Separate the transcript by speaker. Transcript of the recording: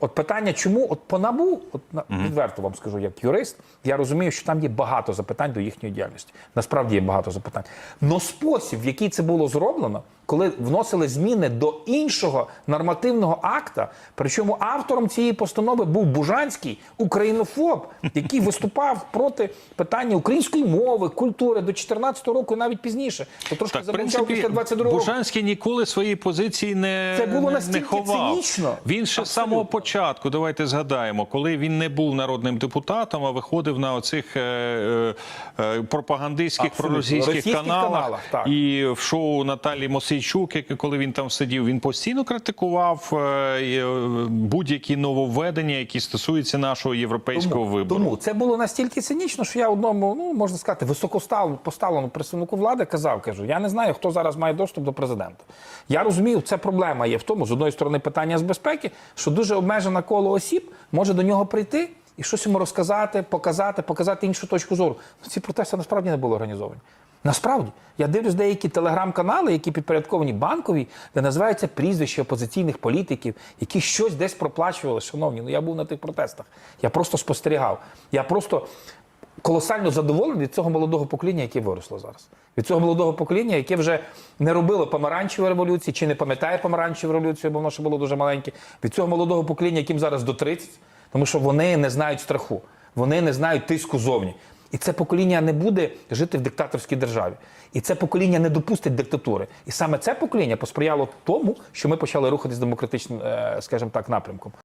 Speaker 1: От питання, чому от по набу, от на відверто вам скажу, як юрист, я розумію, що там є багато запитань до їхньої діяльності. Насправді є багато запитань. Но спосіб, в який це було зроблено, коли вносили зміни до іншого нормативного акта, причому автором цієї постанови був Бужанський українофоб, який виступав проти питання української мови, культури до 14 року, і навіть пізніше. То трошки
Speaker 2: Так, в
Speaker 1: замовчав
Speaker 2: принципі,
Speaker 1: після 22 року.
Speaker 2: Бужанський ніколи свої позиції не,
Speaker 1: Це було настільки
Speaker 2: не ховав.
Speaker 1: цинічно.
Speaker 2: Він ще з самого початку, давайте згадаємо, коли він не був народним депутатом, а виходив на оцих е, е, е, пропагандистських проросійських
Speaker 1: Російських
Speaker 2: каналах,
Speaker 1: каналах, так.
Speaker 2: і в шоу Наталі Мосейчук, як- коли він там сидів, він постійно критикував е, е, будь-які нововведення, які стосуються нашого європейського вибору.
Speaker 1: Тому це було настільки цинічно, що я одному, ну можна сказати, високостав поставленому представнику влади казав, кажу, я не знаю, хто зараз має доступ до президента. Я розумію, це проблема є в тому, з одної сторони, питання з безпеки, що дуже обмежене коло осіб може до нього прийти і щось йому розказати, показати, показати іншу точку зору. Ці протести насправді не були організовані. Насправді, я дивлюсь деякі телеграм-канали, які підпорядковані банкові, де називаються прізвища опозиційних політиків, які щось десь проплачували. Шановні, ну я був на тих протестах. Я просто спостерігав. Я просто колосально задоволений від цього молодого покоління, яке виросло зараз. Від цього молодого покоління, яке вже не робило помаранчевої революції, чи не пам'ятає помаранчеву революцію, бо воно ще було дуже маленьке. Від цього молодого покоління, яким зараз до 30, тому що вони не знають страху, вони не знають тиску зовні. І це покоління не буде жити в диктаторській державі. І це покоління не допустить диктатури. І саме це покоління посприяло тому, що ми почали рухатись демократичним, е, скажімо так, напрямком.